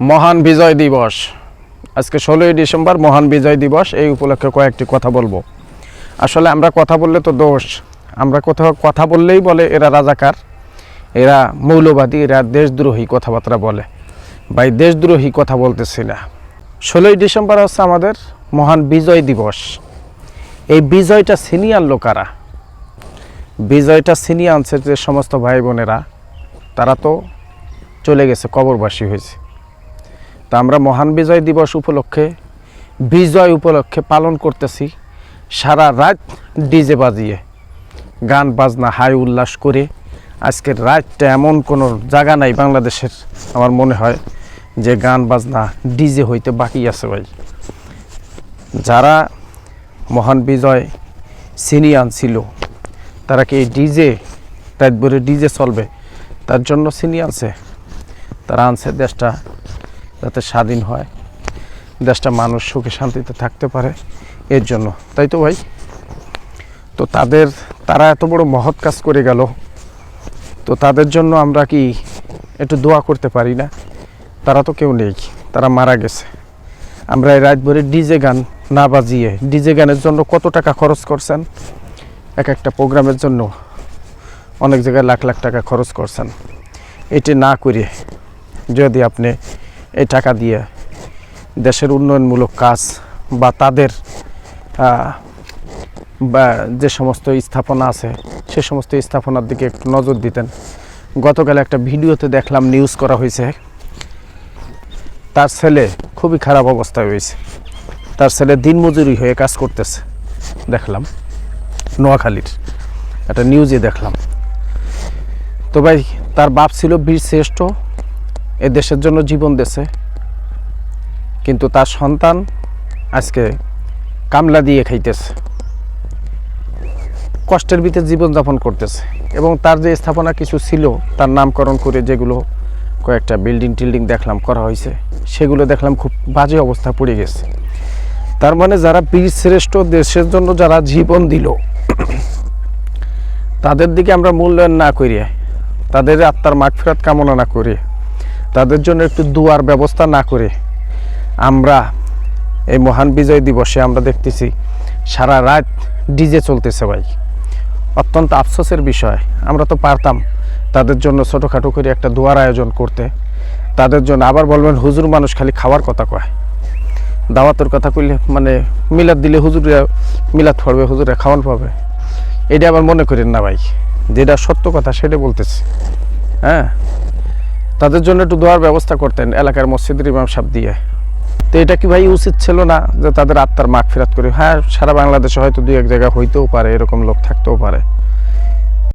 মহান বিজয় দিবস। আজকে ষোলোই ডিসেম্বর, মহান বিজয় দিবস। এই উপলক্ষে কয়েকটি কথা বলব। আসলে আমরা কথা বললে তো দোষ। আমরা কোথাও কথা বললেই বলে এরা রাজাকার, এরা মৌলবাদী, এরা দেশদ্রোহী কথাবার্তা বলে। বা দেশদ্রোহী কথা বলতেছি না। ষোলোই ডিসেম্বর হচ্ছে আমাদের মহান বিজয় দিবস। এই বিজয়টা সিনিয়র লোকারা বিজয়টা ছিনিয়ে আনছে যে সমস্ত ভাই বোনেরা তারা তো চলে গেছে, কবরবাসী হয়েছে। তা আমরা মহান বিজয় দিবস উপলক্ষে, বিজয় উপলক্ষে পালন করতেছি। সারা রাত ডিজে বাজিয়ে, গান, বাজনা, হাই উল্লাস করে। আজকের রাতটা এমন কোনো জায়গা নাই বাংলাদেশের, আমার মনে হয়, যে গান, বাজনা, ডিজে হইতে বাকি আছে ভাই। যারা মহান বিজয় ছিনিয়ে আনছিল তারা কি এই ডিজে ভরে ডিজে চলবে? তার জন্য ছিনিয়ে আনছে তারা আনছে দেশটা যাতে স্বাধীন হয়। দেশটা মানুষ সুখে শান্তিতে থাকতে পারে এর জন্য। তাই তো ভাই? তো তাদের, তারা এত বড় মহৎ কাজ করে গেল। তো তাদের জন্য আমরা কি একটু দোয়া করতে পারি না? তারা তো কেউ নেই, তারা মারা গেছে। আমরা এই রাত ভরে ডিজে গান না বাজিয়ে, ডিজে গানের জন্য কত টাকা খরচ করছেন? এক একটা প্রোগ্রামের জন্য অনেক জায়গায় লাখ লাখ টাকা খরচ করছেন। এটি না করে যদি আপনি এই টাকা দিয়ে দেশের উন্নয়নমূলক কাজ বা তাদের বা যে সমস্ত স্থাপনা আছে, সে সমস্ত স্থাপনার দিকে একটু নজর দিতেন। গতকাল একটা ভিডিওতে দেখলাম নিউজ করা হয়েছে, তার ছেলে খুবই খারাপ অবস্থায় হয়েছে। তার ছেলে দিনমজুরি হয়ে কাজ করতেছে, দেখলাম, নোয়াখালীর। একটা নিউজে দেখলাম। তো ভাই, তার বাপ ছিল বীর শ্রেষ্ঠ এ দেশের জন্য জীবন দেছে কিন্তু তার সন্তান আজকে কামলা দিয়ে খাইতেছে। কষ্টের ভিতরে জীবনযাপন করতেছে। এবং তার যে স্থাপনা কিছু ছিল, তার নামকরণ করে যেগুলো কয়েকটা বিল্ডিং টিল্ডিং দেখলাম করা হয়েছে, সেগুলো দেখলাম খুব বাজে অবস্থা পড়ে গেছে। তার মানে যারা বীর শ্রেষ্ঠ দেশের জন্য যারা জীবন দিল, তাদের দিকে আমরা মূল্যায়ন না করিয়া, তাদের আত্মার মাগফিরাত কামনা না করে তাদের জন্য একটু দুয়ার ব্যবস্থা না করে আমরা এই মহান বিজয় দিবসে আমরা দেখতেছি সারা রাত ডিজে চলতেছে ভাই। অত্যন্ত আফসোসের বিষয়। আমরা তো পারতাম তাদের জন্য ছোটোখাটো করে একটা দুয়ার আয়োজন করতে। তাদের জন্য আবার বলবেন হুজুর মানুষ খালি খাওয়ার কথা কয়। দাওয়াতের কথা কইলে মানে মিলাদ দিলে হুজুরে মিলাদ পড়বে হুজুরে খাওয়ান পাবে। এটা আবার মনে করেন না ভাই। যেটা সত্য কথা সেটা বলতেছি। হ্যাঁ? তাদের জন্য একটু দোয়ার ব্যবস্থা করতেন এলাকার মসজিদের ইমাম সাহেব দিয়ে। তো এটা কি ভাই উচিত ছিল না যে তাদের আত্মার মাগ ফেরাত করে? হ্যাঁ সারা বাংলাদেশে হয়তো দু এক জায়গা হইতেও পারে, এরকম লোক থাকতেও পারে।